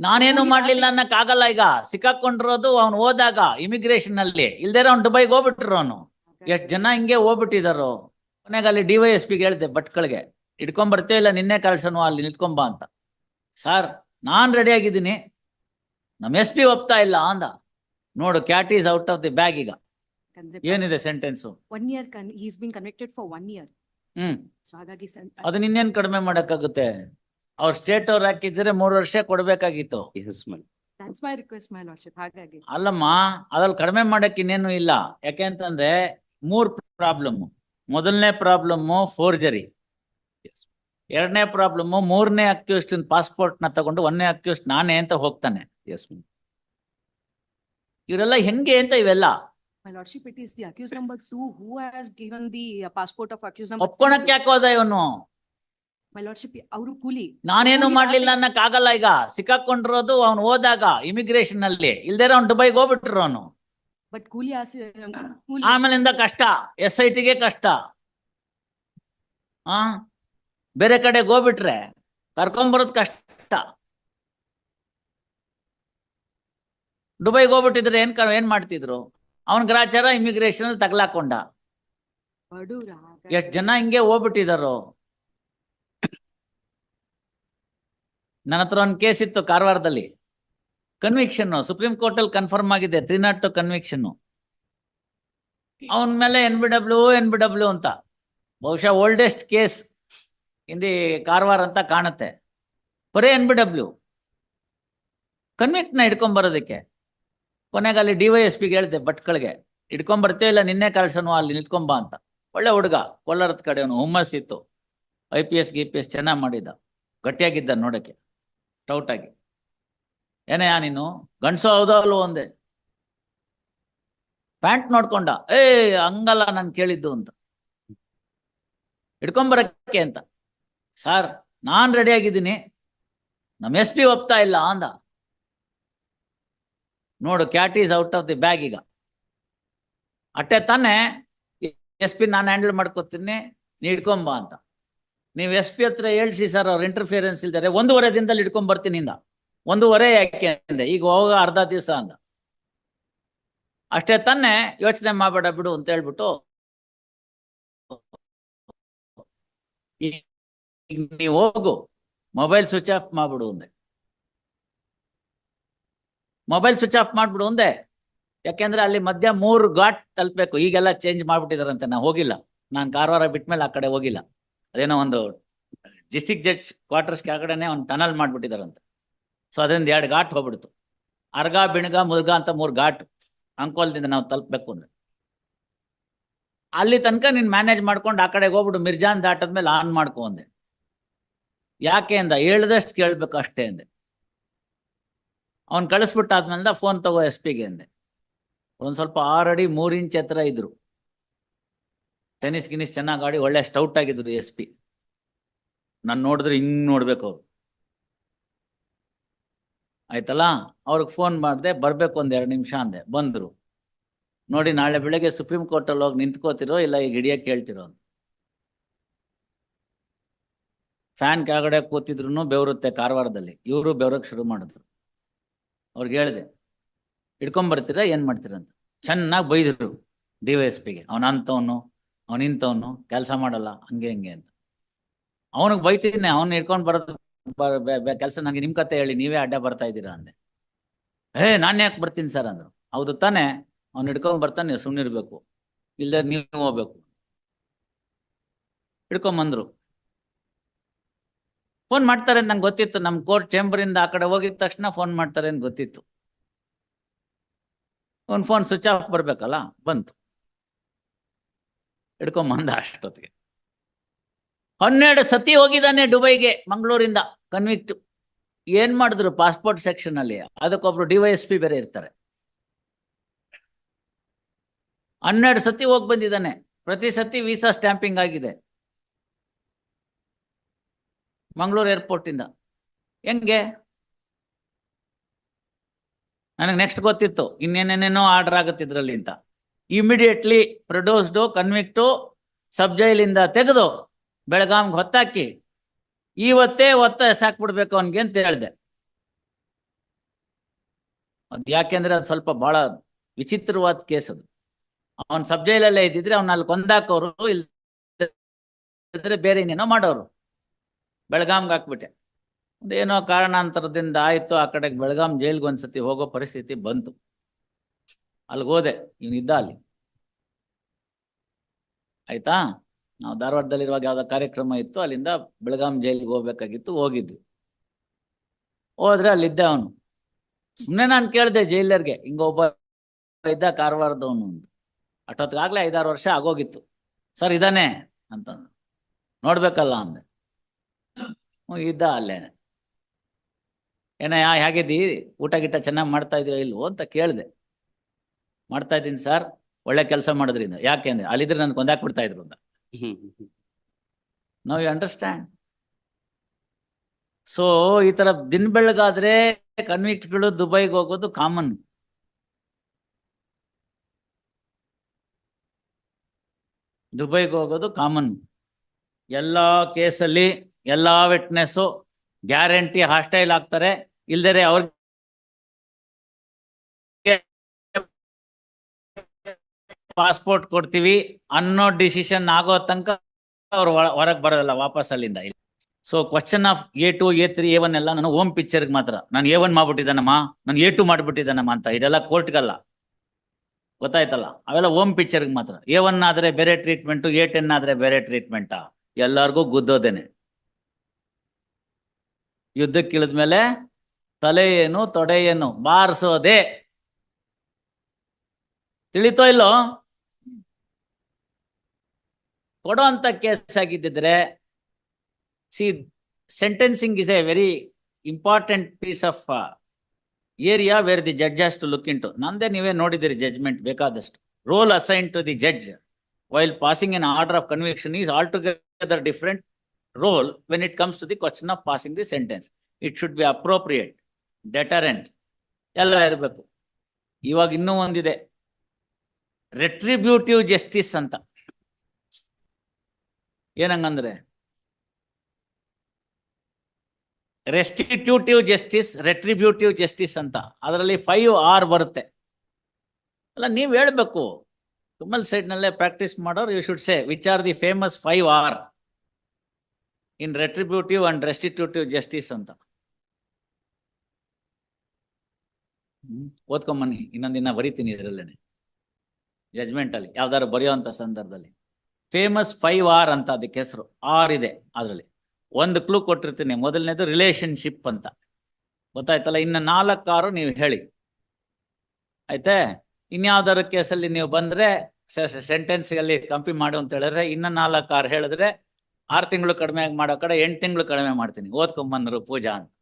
ನಾನೇನು ಮಾಡ್ಲಿಲ್ಲ ಅನ್ನಕ್ಕಾಗಲ್ಲ ಅನ್ನಕ್ ಆಗಲ್ಲ ಈಗ. ಸಿಕ್ಕಾಕೊಂಡಿರೋದು ಅವ್ನು ಹೋದಾಗ ಇಮಿಗ್ರೇಷನ್ ಅಲ್ಲಿ. ಇಲ್ದೇರ ಅವ್ನು ದುಬೈಗೆ ಹೋಗ್ಬಿಟ್ರು ಅವನು. ಎಷ್ಟ್ ಜನ ಹಿಂಗೆ ಹೋಗ್ಬಿಟ್ಟಿದಾರೋ. ಕೊನೆಗೆ ಅಲ್ಲಿ ಡಿ ವೈ ಎಸ್ ಪಿಗೆ ಹೇಳ್ದೆ ಭಟ್ಕಳಿಗೆ ಇಟ್ಕೊಂಡ್ ಬರ್ತೇವೆ ಇಲ್ಲ ನಿನ್ನೆ ಕಳ್ಸನು ಅಲ್ಲಿ ನಿಂತ್ಕೊಂಬ ಅಂತ. ಸರ್ ನಾನ್ ರೆಡಿ ಆಗಿದ್ದೀನಿ. ನಮ್ ಎಸ್ ಪಿ ಒಪ್ತಾ ಇಲ್ಲ ಅಂದ. ನೋಡು cat is out of the bag ಈಗ. ಏನಿದೆ sentence one year is been connected for one year hmm. ಅದು ಹಾಗಾಗಿ ಅದು ಅದನ್ನ ಇನ್ನೇನ್ ಕಡಿಮೆ ಮಾಡಕ್ಕಾಗುತ್ತೆ? ಅವ್ರ ಸ್ಟೇಟ್ ಅವ್ರು ಹಾಕಿದ್ರೆ ಮೂರು ವರ್ಷ ಕೊಡ್ಬೇಕಾಗಿತ್ತು. Yes, ma'am. that's my request my lordship. ಹಾಗಾಗಿ. ಅಲ್ಲಮ್ಮ ಅದ್ರಲ್ಲಿ ಕಡಿಮೆ ಮಾಡಕ್ ಇನ್ನೇನು ಇಲ್ಲ. ಯಾಕೆ ಅಂತಂದ್ರೆ ಮೂರ್ ಪ್ರಾಬ್ಲಮ್ ಮೊದಲನೇ ಪ್ರಾಬ್ಲಮ್ ಫೋರ್ಜರಿ ಎರಡನೇ ಪ್ರಾಬ್ಲಮ್ ಮೂರನೇ ಅಕ್ಯೂಸ್ಟ್ ಪಾಸ್ಪೋರ್ಟ್ನ ತಗೊಂಡು ಒಂದನೇ ಅಕ್ಯೂಸ್ಟ್ ನಾನೇ ಅಂತ ಹೋಗ್ತಾನೆ. ಇವರೆಲ್ಲ ಹೆಂಗೆ ಅಂತ ಇವೆಲ್ಲ. My lordship it is the accused number two who has given the uh, passport of accused number ಒಪ್ಕೊಳಕ್ three ಯಾಕೆ ಹೋದ ಇವನು? My ಶಿಪ್ ಅವರು ಕೂಲಿ. ನಾನೇನು ಮಾಡ್ಲಿಲ್ಲ ಆಸೆ- ಅನ್ನಕ್ ಆಗಲ್ಲ ಈಗ. ಸಿಕ್ಕಾಕೊಂಡಿರೋದು ಅವ್ನು ಹೋದಾಗ ಇಮಿಗ್ರೇಷನ್ ಅಲ್ಲಿ. ಇಲ್ದೇರ ಅವ್ನು ದುಬೈಗೆ ಹೋಗ್ಬಿಟ್ರು ಅವನು. ಬಟ್ ಕೂಲಿ ಆಸೆ ಕೂಲಿ ಆಮೇಲಿಂದ ಕಷ್ಟ. ಎಸ್ ಐ ಟಿಗೆ ಕಷ್ಟ. ಆ? ಬೇರೆ ಕಡೆ ಹೋಗ್ಬಿಟ್ರೆ ಕರ್ಕೊಂಬರೋದ್ ಕಷ್ಟ. ದುಬೈಗೆ ಹೋಗ್ಬಿಟ್ಟಿದ್ರೆ ಏನ್ ಏನ್ ಮಾಡ್ತಿದ್ರು? ಅವನ್ ಗ್ರಾಚಾರ ಇಮಿಗ್ರೇಷನ್ ಅಲ್ಲಿ ತಗ್ಲಾಕೊಂಡ. ಎಷ್ಟ್ ಜನ ಹಿಂಗೆ ಹೋಗ್ಬಿಟ್ಟಿದಾರೋ. ನನ್ನ ಹತ್ರ ಒಂದು ಕೇಸ್ ಇತ್ತು ಕಾರವಾರದಲ್ಲಿ. ಕನ್ವಿಕ್ಷನ್ ಸುಪ್ರೀಂ ಕೋರ್ಟ್ ಅಲ್ಲಿ ಕನ್ಫರ್ಮ್ ಆಗಿದೆ ತ್ರೀ ನಾಟ್ ಟು ಕನ್ವಿಕ್ಷನ್ ಅವನ ಮೇಲೆ N B W N B W ಅಂತ. ಬಹುಶಃ ಓಲ್ಡೆಸ್ಟ್ ಕೇಸ್ ಇಂದಿ ಕಾರವಾರ ಅಂತ ಕಾಣುತ್ತೆ. ಬರೀ ಎನ್ ಬಿ ಡಬ್ಲ್ಯೂ ಕನ್ವಿಕ್ಟ್ನ ಹಿಡ್ಕೊಂಡ್ ಬರೋದಕ್ಕೆ ಕೊನೆಗೆ ಅಲ್ಲಿ ಡಿ ವೈ ಎಸ್ ಪಿಗೆ ಹೇಳಿದೆ ಭಟ್ಕಳ್ಗೆ ಹಿಡ್ಕೊಂಬರ್ತೇವೆ ಇಲ್ಲ, ನಿನ್ನೆ ಕಳ್ಸನು ಅಲ್ಲಿ ನಿಂತ್ಕೊಂಬ ಅಂತ. ಒಳ್ಳೆ ಹುಡುಗ, ಕೋಲಾರದ ಕಡೆಯವನು ಹುಮ್ಮಸ್ ಇತ್ತು ಐ ಪಿ ಎಸ್ ಗಿ ಪಿ ಎಸ್ ಚೆನ್ನಾಗಿ ಮಾಡಿದ್ದ. ಗಟ್ಟಿಯಾಗಿದ್ದ ನೋಡಕ್ಕೆ. ಸ್ಟೌಟ್ ಆಗಿ. ಏನೇ ನೀನು? ಗಂಡಸು ಹೌದೋ ಅಲ್ವೋ ಒಂದೇ ಪ್ಯಾಂಟ್ ನೋಡ್ಕೊಂಡ. ಏ ಹಂಗಲ್ಲ ನಾನು ಕೇಳಿದ್ದು ಅಂತ. ಹಿಡ್ಕೊಂಬರಕ್ಕೆ ಅಂತ. ಸರ್, ನಾನ್ ರೆಡಿ ಆಗಿದ್ದೀನಿ. ನಮ್ಮ ಎಸ್ ಪಿ ಒಪ್ತಾ ಇಲ್ಲ? ಅಂದ. ನೋಡು, cat is out of the bag ಈಗ. ಅಟ್ಟೆ ತಾನೇ, ಎಸ್ ಪಿ ನಾನು ಹ್ಯಾಂಡಲ್ ಮಾಡ್ಕೊತೀನಿ, ನೀ ಹಿಡ್ಕೊಂಬ ಅಂತ. ನೀವು ಎಸ್ ಪಿ ಹತ್ರ ಹೇಳ್ಸಿ ಸರ್ ಅವ್ರ ಇಂಟರ್ಫಿಯರೆನ್ಸ್ ಇಲ್ದಾರೆ ಒಂದೂವರೆ ದಿನದಲ್ಲಿ ಇಟ್ಕೊಂಡ್ ಬರ್ತೀನಿ ಇಂದ. ಒಂದೂವರೆ ಯಾಕೆ ಅಂದೆ? ಈಗ ಹೋಗ ಅರ್ಧ ದಿವಸ ಅಂದ. ಅಷ್ಟೇ ತಾನೇ ಯೋಚನೆ ಮಾಡಬೇಡ ಬಿಡು ಅಂತ ಹೇಳ್ಬಿಟ್ಟು ನೀವು ಹೋಗು ಮೊಬೈಲ್ ಸ್ವಿಚ್ ಆಫ್ ಮಾಡ್ಬಿಡು ಅಂದೆ. ಮೊಬೈಲ್ ಸ್ವಿಚ್ ಆಫ್ ಮಾಡ್ಬಿಡು ಅಂದೆ. ಯಾಕೆಂದ್ರೆ ಅಲ್ಲಿ ಮಧ್ಯ ಮೂರು ಘಾಟ್ ತಲುಪಬೇಕು. ಈಗೆಲ್ಲ ಚೇಂಜ್ ಮಾಡ್ಬಿಟ್ಟಿದಾರಂತೆ. ನಾ ಹೋಗಿಲ್ಲ. ನಾನು ಕಾರವಾರ ಬಿಟ್ಮೇಲೆ ಆ ಕಡೆ ಹೋಗಿಲ್ಲ. ಅದೇನೋ ಒಂದು ಡಿಸ್ಟಿಕ್ ಜಡ್ಜ್ ಕ್ವಾರ್ಟರ್ಸ್ ಕೆಳಗಡೆನೆ ಒಂದು ಟನಲ್ ಮಾಡ್ಬಿಟ್ಟಿದಾರಂತೆ. ಸೊ ಅದರಿಂದ ಎರಡು ಘಾಟ್ ಹೋಗ್ಬಿಡ್ತು. ಅರ್ಗ, ಬಿಣಗ, ಮುರ್ಗ ಅಂತ ಮೂರು ಘಾಟ್ ಅಂಕೋಲ್ದಿಂದ ನಾವು ತಲುಪಬೇಕು ಅಂದ್ರೆ. ಅಲ್ಲಿ ತನಕ ನೀನ್ ಮ್ಯಾನೇಜ್ ಮಾಡ್ಕೊಂಡು ಆ ಕಡೆಗೆ ಹೋಗ್ಬಿಟ್ಟು ಮಿರ್ಜಾನ್ ದಾಟದ್ಮೇಲೆ ಆನ್ ಮಾಡ್ಕೊ ಅಂದೆ. ಯಾಕೆ ಅಂದ? ಹೇಳ್ದಷ್ಟು ಕೇಳ್ಬೇಕು ಅಷ್ಟೇ ಅಂದೆ. ಅವ್ನ್ ಕಳಿಸ್ಬಿಟ್ಟಾದ್ಮೇಲೆ ಫೋನ್ ತಗೋ ಎಸ್ ಪಿಗೆ ಅಂದೆ. ಒಂದು ಸ್ವಲ್ಪ ಆರು ಅಡಿ ಮೂರ್ ಇಂಚ್ ಎತ್ತರ ಇದ್ರು. ಟೆನಿಸ್ ಗಿನಿಸ್ ಚೆನ್ನಾಗಿ ಆಡಿ ಒಳ್ಳೆ ಸ್ಟೌಟ್ ಆಗಿದ್ರು ಎಸ್ ಪಿ ನಾನು ನೋಡಿದ್ರೆ ಹಿಂಗ್ ನೋಡ್ಬೇಕು ಆಯ್ತಲ್ಲ? ಅವ್ರಿಗೆ ಫೋನ್ ಮಾಡಿದೆ, ಬರ್ಬೇಕು ಒಂದ್ ಎರಡು ನಿಮಿಷ ಅಂದೆ. ಬಂದ್ರು. ನೋಡಿ, ನಾಳೆ ಬೆಳಗ್ಗೆ ಸುಪ್ರೀಂ ಕೋರ್ಟ್ ಅಲ್ಲಿ ಹೋಗಿ ನಿಂತ್ಕೋತಿರೋ, ಇಲ್ಲ ಈಗ ಹಿಡಿಯಕ್ಕೆ ಹೇಳ್ತಿರೋ ಫ್ಯಾನ್ ಕೆಳಗಡೆ ಕೂತಿದ್ರು ಬೆವರುತ್ತೆ ಕಾರವಾರದಲ್ಲಿ. ಇವರು ಬೆವರಕ್ಕೆ ಶುರು ಮಾಡಿದ್ರು. ಅವ್ರಿಗೆ ಹೇಳಿದೆ ಹಿಡ್ಕೊಂಬರ್ತೀರಾ ಏನ್ ಮಾಡ್ತೀರಾ? ಅಂತ. ಚೆನ್ನಾಗಿ ಬೈದ್ರು ಡಿ ವೈ ಎಸ್ ಪಿಗೆ. ಅವನ ಅಂತವನು ಅವನ್ ಕೆಲಸ ಮಾಡಲ್ಲ, ಹಂಗೆ ಹಿಂಗೆ ಅಂತ. ಅವನಿಗೆ ಬೈತಿದ್ದೀನಿ ಅವ್ನು ಹಿಡ್ಕೊಂಡ್ ಬರೋದು ಕೆಲಸ ನನಗೆ ನಿಮ್ ಕತೆ ಹೇಳಿ, ನೀವೇ ಅಡ್ಡ ಬರ್ತಾ ಇದ್ದೀರಾ ಅಂದೆ. ಏ ನಾನು ಯಾಕೆ ಬರ್ತೀನಿ ಸರ್ ಅಂದ್ರು. ಹೌದು ತಾನೇ, ಅವ್ನು ಹಿಡ್ಕೊಂಡ್ ಬರ್ತಾನೆ, ನೀವು ಸುಮ್ಮನಿರ್ಬೇಕು ಇಲ್ದ ನೀವು ಹೋಗ್ಬೇಕು. ಹಿಡ್ಕೊಂಬಂದ್ರು ಫೋನ್ ಮಾಡ್ತಾರೆ ಅಂತ ನಂಗೆ ಗೊತ್ತಿತ್ತು ನಮ್ಮ ಕೋರ್ಟ್ ಚೇಂಬರ್ ಇಂದ ಆ ಕಡೆ ಹೋಗಿದ ತಕ್ಷಣ ಫೋನ್ ಮಾಡ್ತಾರೆ ಅಂತ ಗೊತ್ತಿತ್ತು. ಅವ್ನು ಫೋನ್ ಸ್ವಿಚ್ ಆಫ್ ಬರ್ಬೇಕಲ್ಲ, ಬಂತು. ಹಿಡ್ಕೊಂಬಂದ ಅಷ್ಟೊತ್ತಿಗೆ. ಹನ್ನೆರಡು ಸತಿ ಹೋಗಿದ್ದಾನೆ ದುಬೈಗೆ, ಮಂಗಳೂರಿಂದ ಕನ್ವಿಕ್ಟ್ ಏನ್ ಮಾಡಿದ್ರು ಪಾಸ್ಪೋರ್ಟ್ ಸೆಕ್ಷನ್ ಅಲ್ಲಿ? ಅದಕ್ಕೊಬ್ರು ಡಿ ವೈ ಎಸ್ ಪಿ ಬೇರೆ ಇರ್ತಾರೆ. ಹನ್ನೆರಡು ಸತಿ ಹೋಗಿ ಬಂದಿದ್ದಾನೆ. ಪ್ರತಿ ಸತಿ ವೀಸಾ ಸ್ಟ್ಯಾಂಪಿಂಗ್ ಆಗಿದೆ. ಮಂಗಳೂರು ಏರ್ಪೋರ್ಟ್ ಇಂದ. ಹೆಂಗೆ? ನನಗೆ ನೆಕ್ಸ್ಟ್ ಗೊತ್ತಿತ್ತು. ಇನ್ನೇನೇನೇನೋ ಆರ್ಡರ್ ಆಗುತ್ತೆ ಇದ್ರಲ್ಲಿ ಅಂತ. ಇಮಿಡಿಯೇಟ್ಲಿ ಪ್ರೊಡ್ಯೂಸ್ಡು ಕನ್ವಿಕ್ಟು ಸಬ್ ಜೈಲಿಂದ ತೆಗೆದು ಬೆಳಗಾಂಗೆ ಹೊತ್ತಾಕಿ, ಇವತ್ತೇ ಒತ್ತ ಎಸಾಕ್ಬಿಡ್ಬೇಕು ಅವನಿಗೆ ಅಂತ ಹೇಳಿದೆ. ಅದು ಯಾಕೆಂದ್ರೆ ಅದು ಸ್ವಲ್ಪ ಬಹಳ ವಿಚಿತ್ರವಾದ ಕೇಸ್ ಅದು. ಅವನ್ ಸಬ್ ಜೈಲಲ್ಲೇ ಇದ್ದಿದ್ರೆ ಅವ್ನ ಅಲ್ಲಿ ಕೊಂದಾಕೋರು ಇಲ್ದ್ರೆ ಬೇರೆ ಇನ್ನೇನೋ ಮಾಡೋರು. ಬೆಳಗಾಂಗೆ ಹಾಕ್ಬಿಟ್ಟೆ. ಒಂದೇನೋ ಕಾರಣಾಂತರದಿಂದ ಆಯ್ತು, ಆ ಕಡೆಗೆ ಬೆಳಗಾಂ ಜೈಲ್ಗೆ ಒಂದ್ಸತಿ ಹೋಗೋ ಪರಿಸ್ಥಿತಿ ಬಂತು. ಅಲ್ಲಿಗೆ ಹೋದೆ ಇವನಿದ್ದ ಅಲ್ಲಿ. ಆಯ್ತಾ? ನಾವು ಧಾರವಾಡದಲ್ಲಿರುವಾಗ ಯಾವ್ದೋ ಕಾರ್ಯಕ್ರಮ ಇತ್ತು, ಅಲ್ಲಿಂದ ಬೆಳಗಾಂ ಜೈಲಿಗೆ ಹೋಗ್ಬೇಕಾಗಿತ್ತು, ಹೋಗಿದ್ವಿ. ಹೋದ್ರೆ ಅಲ್ಲಿದ್ದೆ ಅವನು. ಸುಮ್ಮನೆ ನಾನು ಕೇಳಿದೆ ಜೈಲರ್ಗೆ, ಹಿಂಗ ಒಬ್ಬ ಇದ್ದ ಕಾರವಾರದವನು ಅಷ್ಟೊತ್ತಿಗಾಗ್ಲೇ ಐದಾರು ವರ್ಷ ಆಗೋಗಿತ್ತು. ಸರ್, ಇದಾನೆ ಅಂತ ನೋಡ್ಬೇಕಲ್ಲ ಅಂದೆ. ಇದ್ದ ಅಲ್ಲೇನೆ ಏನಯ್ಯ ಹೇಗಿದ್ದಿ? ಊಟ ಗೀಟ ಚೆನ್ನಾಗಿ ಮಾಡ್ತಾ ಇದೀಯ ಇಲ್ವೋ ಅಂತ ಕೇಳಿದೆ. ಮಾಡ್ತಾ ಇದ್ದೀನಿ ಸರ್. ಒಳ್ಳೆ ಕೆಲಸ ಮಾಡೋದ್ರಿಂದ ಯಾಕೆ ಅಂದ್ರೆ ಅಲ್ಲಿದ್ರೆ ನನ್ಗೆ ಕೊಂದಾಕ್ಬಿಡ್ತಾ ಇದ್ರು ಅಂತ. ನೋ ಯು ಅಂಡರ್ಸ್ಟ್ಯಾಂಡ್ ಸೊ ಈ ತರ ದಿನ ಬೆಳಗಾದ್ರೆ ಕನ್ವಿಕ್ಟ್ಗಳು ದುಬೈಗೆ ಹೋಗೋದು ಕಾಮನ್ ದುಬೈಗೆ ಹೋಗೋದು ಕಾಮನ್ ಎಲ್ಲಾ ಕೇಸಲ್ಲಿ ಎಲ್ಲಾ ವಿಟ್ನೆಸ್ಸು ಗ್ಯಾರಂಟಿ ಹಾಸ್ಟೈಲ್ ಆಗ್ತಾರೆ. ಇಲ್ದರೆ ಅವ್ರಿಗೆ ಪಾಸ್ಪೋರ್ಟ್ ಕೊಡ್ತೀವಿ ಅನ್ನೋ ಡಿಸಿಷನ್ ಆಗೋ ತನಕ ಅವ್ರು ಹೊರಗೆ ಬರೋದಲ್ಲ, ವಾಪಸ್ ಅಲ್ಲಿಂದ. ಇಲ್ಲಿ. So question of A two A three A one ಎಲ್ಲ ನಾನು ಓಮ್ ಪಿಕ್ಚರ್ಗೆ ಮಾತ್ರ. ನಾನು ಎ ಒನ್ ಮಾಡ್ಬಿಟ್ಟಿದ್ದಾನಮ್ಮ? ನಾನು ಎ ಟು ಮಾಡ್ಬಿಟ್ಟಿದ್ದಾನಮ್ಮ ಅಂತ. ಇದೆಲ್ಲ ಕೋರ್ಟ್ಗಲ್ಲ ಗೊತ್ತಾಯ್ತಲ್ಲ? ಅವೆಲ್ಲ ಓಮ್ ಪಿಕ್ಚರ್ಗೆ ಮಾತ್ರ. ಎ ಒನ್ ಆದ್ರೆ ಬೇರೆ ಟ್ರೀಟ್ಮೆಂಟು ಎ ಟೆನ್ ಆದ್ರೆ ಬೇರೆ ಟ್ರೀಟ್ಮೆಂಟಾ ಎಲ್ಲರಿಗೂ ಗುದ್ದೋದೇನೆ. ಯುದ್ಧಕ್ಕಿಳಿದ್ಮೇಲೆ ತಲೆ ಏನು ತೊಡೆ ಏನು ಬಾರಿಸೋದೆ. ತಿಳಿತೋ ಇಲ್ಲೋ? ಕೊಡೋ ಅಂತ case ಆಗಿದ್ದಿದ್ರೆ see sentencing is a very important piece of area where the judge has to look in to ನಂದೇ ನೀವೇ ನೋಡಿದಿರಿ ಜಡ್ಜ್ಮೆಂಟ್ ಬೇಕಾದಷ್ಟು. Role assign to the judge while passing in order of conviction is all together different role when it comes to the question of passing the sentence it should be appropriate deterrent ಎಲ್ಲ ಇರಬೇಕು. ಇವಾಗ ಇನ್ನೂ ಒಂದಿದೆ. ರೆಟ್ರಿಬ್ಯೂಟಿವ್ justice ಅಂತ. ಏನಂಗಂದ್ರೆ ರೆಸ್ಟಿಟ್ಯೂಟಿವ್ justice ರೆಟ್ರಿಬ್ಯೂಟಿವ್ justice ಅಂತ. ಅದರಲ್ಲಿ five R ಬರುತ್ತೆ. ಅಲ್ಲ, ನೀವು ಹೇಳಬೇಕು, ತುಮಲ್ ಸೈಡ್ನಲ್ಲೇ ಪ್ರಾಕ್ಟೀಸ್ ಮಾಡೋರು you should say which are the famous five R in retributive and restitutive justice ಅಂತ. ಓದ್ಕೊಂಬನ್ನಿ ಇನ್ನೊಂದಿನ ಬರಿತೀನಿ ಇದರಲ್ಲೇನೆ. ಜಜ್ಮೆಂಟಲ್ಲಿ ಯಾವ್ದಾದ್ರು ಬರೆಯುವಂತ ಸಂದರ್ಭದಲ್ಲಿ. ಫೇಮಸ್ ಫೈವ್ ಆರ್ ಅಂತ ಅದಕ್ಕೆ ಹೆಸರು. ಆರ್ ಇದೆ ಅದರಲ್ಲಿ. ಒಂದು ಕ್ಲೂ ಕೊಟ್ಟಿರ್ತೀನಿ. ಮೊದಲನೇದು ರಿಲೇಶನ್ಶಿಪ್ ಅಂತ. ಗೊತ್ತಾಯ್ತಲ್ಲ? ಇನ್ನು ನಾಲ್ಕು ಆರು ನೀವು ಹೇಳಿ. ಆಯ್ತೆ? ಇನ್ಯಾವ್ದಾದ್ರು ಕೇಸಲ್ಲಿ ನೀವು ಬಂದ್ರೆ ಸೆಂಟೆನ್ಸ್ ಅಲ್ಲಿ ಕಂಪಿ ಮಾಡು ಅಂತ ಹೇಳಿದ್ರೆ ಇನ್ನು ನಾಲ್ಕು ಆರು ಹೇಳಿದ್ರೆ ಆರು ತಿಂಗಳು ಕಡಿಮೆ ಮಾಡೋ ಕಡೆ ಎಂಟು ತಿಂಗಳು ಕಡಿಮೆ ಮಾಡ್ತೀನಿ. ಓದ್ಕೊಂಬಂದ್ರು ಪೂಜಾ ಅಂತ.